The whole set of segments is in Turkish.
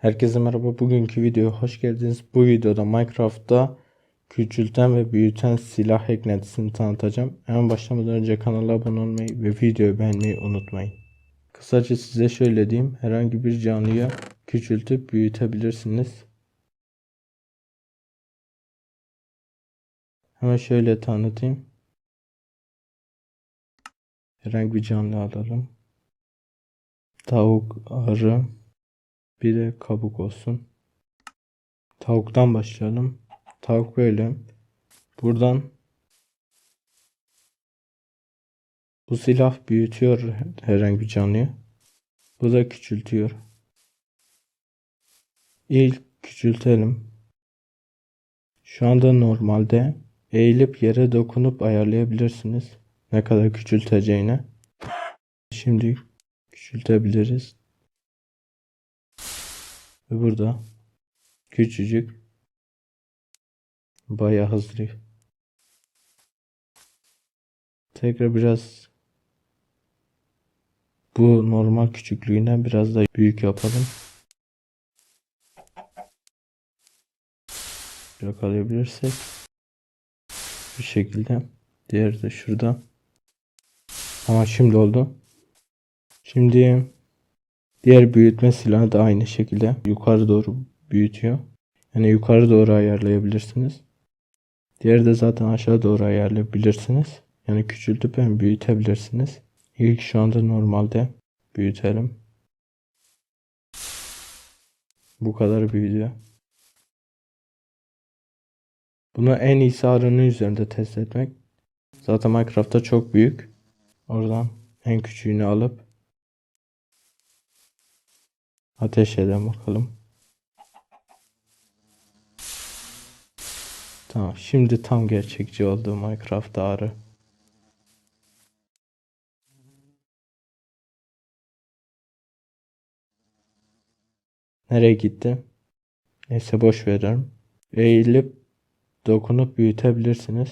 Herkese merhaba. Bugünkü videoya hoş geldiniz. Bu videoda Minecraft'ta küçülten ve büyüten silah eklentisini tanıtacağım. Hemen başlamadan önce kanala abone olmayı ve videoyu beğenmeyi unutmayın. Kısaca size şöyle diyeyim. Herhangi bir canlıya küçültüp büyütebilirsiniz. Hemen şöyle tanıtayım. Herhangi bir canlı alalım. Tavuk, arı, bir de kabuk olsun. Tavuktan başlayalım. Tavuk böyle. Buradan bu silah büyütüyor herhangi bir canlıyı. Bu da küçültüyor. İlk küçültelim. Şu anda normalde eğilip yere dokunup ayarlayabilirsiniz. Ne kadar küçülteceğini. Şimdi küçültebiliriz. Ve burada küçücük bayağı hızlı. Tekrar biraz bu normal küçüklüğünden biraz da büyük yapalım. Yakalayabilirsek bu şekilde. Diğeri de şurada. Ama şimdi oldu. Şimdi Diğer büyütme silahı da aynı şekilde yukarı doğru büyütüyor. Yani yukarı doğru ayarlayabilirsiniz. Diğeri de zaten aşağı doğru ayarlayabilirsiniz. Yani küçültüp hem büyütebilirsiniz. İlk şu anda normalde büyütelim. Bu kadar büyüdü. Bunu en iyisi arının üzerinde test etmek. Zaten Minecraft'ta çok büyük. Oradan en küçüğünü alıp Ateş edelim bakalım. Tamam. Şimdi tam gerçekçi oldu Minecraft ağrı. Nereye gitti? Neyse boş verelim. Eğilip dokunup büyütebilirsiniz.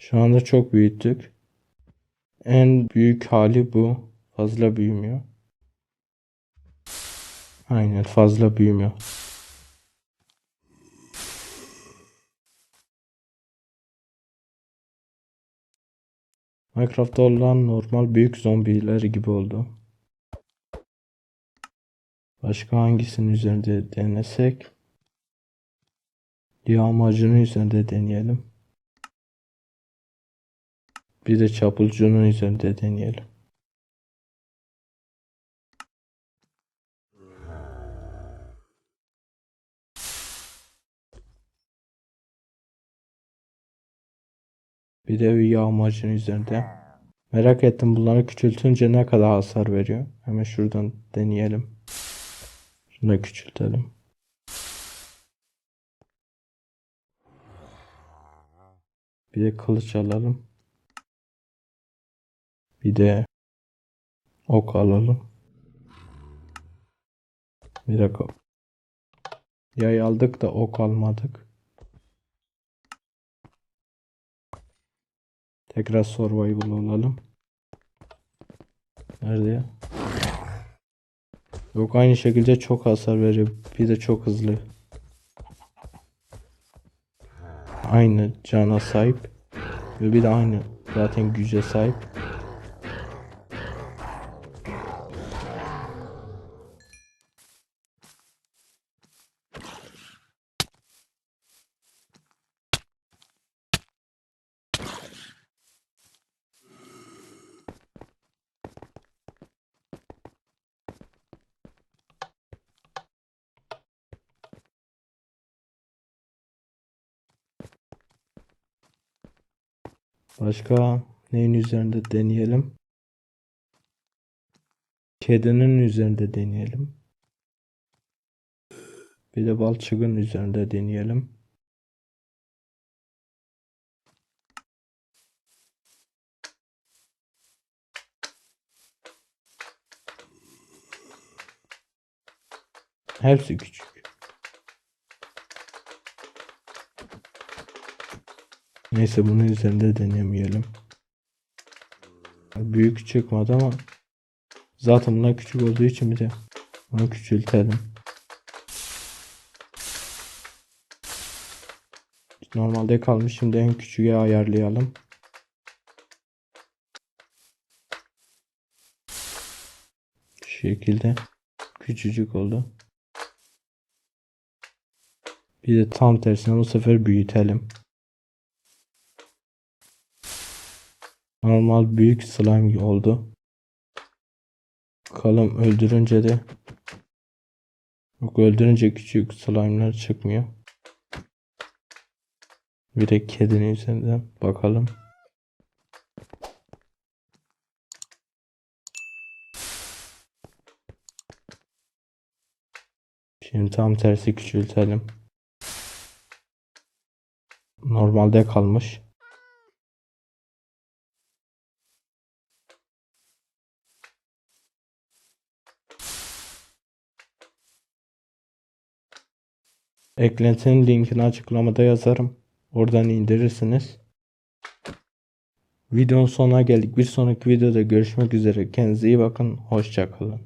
Şu anda çok büyüttük. En büyük hali bu. Fazla büyümüyor. Aynen fazla büyümüyor. Minecraft'ta olan normal büyük zombiler gibi oldu. Başka hangisinin üzerinde denesek? Yağmacının üzerinde deneyelim. Bir de çapulcunun üzerinde deneyelim. Bir de bir yağmacının üzerinde. Merak ettim bunları küçültünce ne kadar hasar veriyor. Hemen şuradan deneyelim. Şunu da küçültelim. Bir de kılıç alalım. Bir de ok alalım. Bir dakika. Yay aldık da ok almadık. Tekrar survival olalım. Nerede? Yok aynı şekilde çok hasar veriyor. Bir de çok hızlı. Aynı cana sahip. Ve bir de aynı zaten güce sahip. Başka neyin üzerinde deneyelim? Kedinin üzerinde deneyelim. Bir de balçıgın üzerinde deneyelim. Hepsi küçük. Neyse bunun üzerinde denemeyelim. Büyük çıkmadı ama Zaten bunlar küçük olduğu için bir de bunu küçültelim. Normalde kalmış şimdi en küçüğe ayarlayalım. Şu şekilde küçücük oldu. Bir de tam tersine bu sefer büyütelim. Normal büyük slime oldu. Bakalım öldürünce de Yok öldürünce küçük slime'lar çıkmıyor. Bir de kedinin üzerinden bakalım. Şimdi tam tersi küçültelim. Normalde kalmış. Eklentinin linkini açıklamada yazarım. Oradan indirirsiniz. Videonun sonuna geldik. Bir sonraki videoda görüşmek üzere. Kendinize iyi bakın. Hoşça kalın.